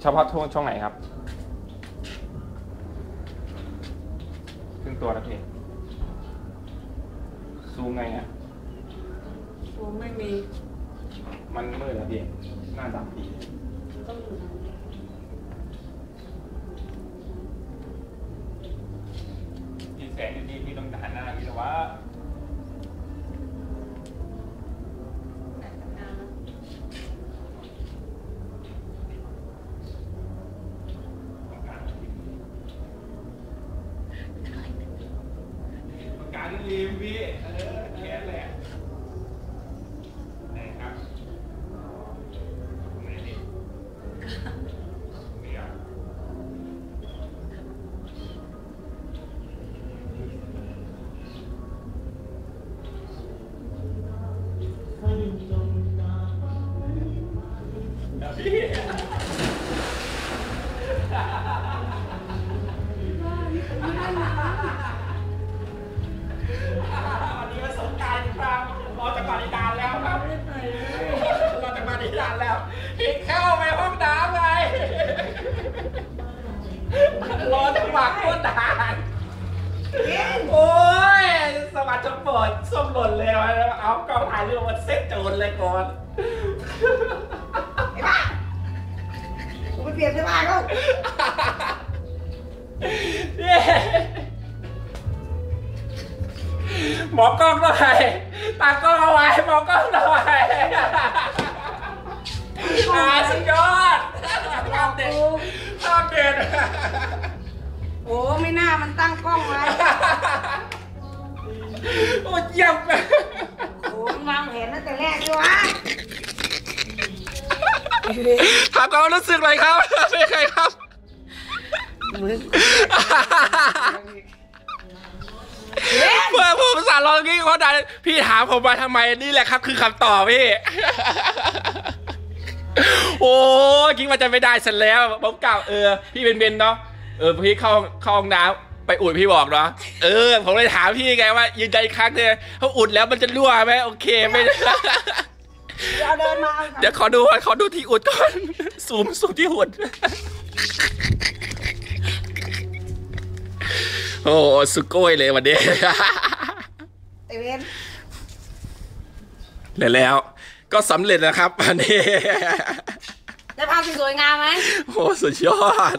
เฉพาะช่วงช่วงไหนครับครึ่งตัวแล้วพี่ซูมไงอะโอ้ไม่มี มันมืดแล้วพี่หน้าดำปีต้องอยู่ทางนี้พี่แสงดีพี่ต้องด่านหน้าพี่แต่ว่า แต่ทำงานนะ ต้องการต้องการรีมพี่เออแค่แหละไหนครับไหนดิเดี๋ยวพี่ ตรนานโอ้ยสวัสดิ์จะเปิดส้มหล่นเลยเอากล้องถ่ายรูปมาเซ็ตโจรเลยก่อนไอ้บ้ากูไปเปลี่ยนเสื้อผ้าเขาหมอกล้องหน่อยตากล้องเอาไว้หมอกล้องหน่อยอ่าสุดยอดภาพเด็ดภาพเด็ด โอ้ไม่น่ามันตั้งกล้องไว้โอ้ยเยี่ยมโอ้มันวางแผนตั้งแต่แรกด้วยวะถามความรู้สึกหน่อยครับเป็นใครครับมึงเมื่อผมสารลองกี้เขาได้พี่ถามผมมาทำไมนี่แหละครับ คือคำตอบพี่ โอ้ยคิดว่าจะไม่ได้เสร็จแล้วผมกล่าวเออ พี่เป็นเบนเนาะ เออพี่เข้าเข้าห้องน้ำไปอุดพี่บอกเนาะเออ ผมเลยถามพี่ไงว่ายืนใจอีกครั้งเนี่ยเขาอุดแล้วมันจะรั่วไหมโอเคไม่เอาเดินมาเอาเดี๋ยวขอดูขอดูที่อุดก่อนซูมซูมที่อุดโอ้สุโก้ยเลยวันนี้ไอเวนและแล้ว ก็สำเร็จนะครับวันนี้ได้ภาพที่สวยงามไหมโอ้สุดยอด